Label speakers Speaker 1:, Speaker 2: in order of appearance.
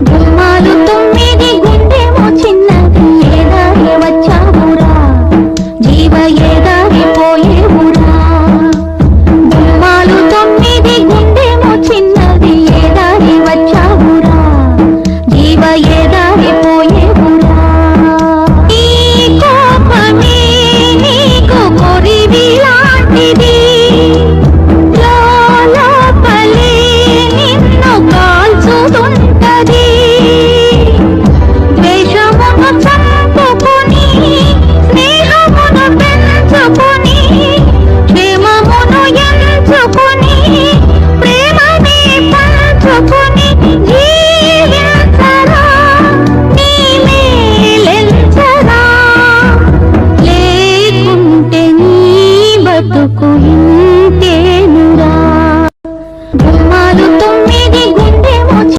Speaker 1: గుమ్మాలు ఏదారి జీవ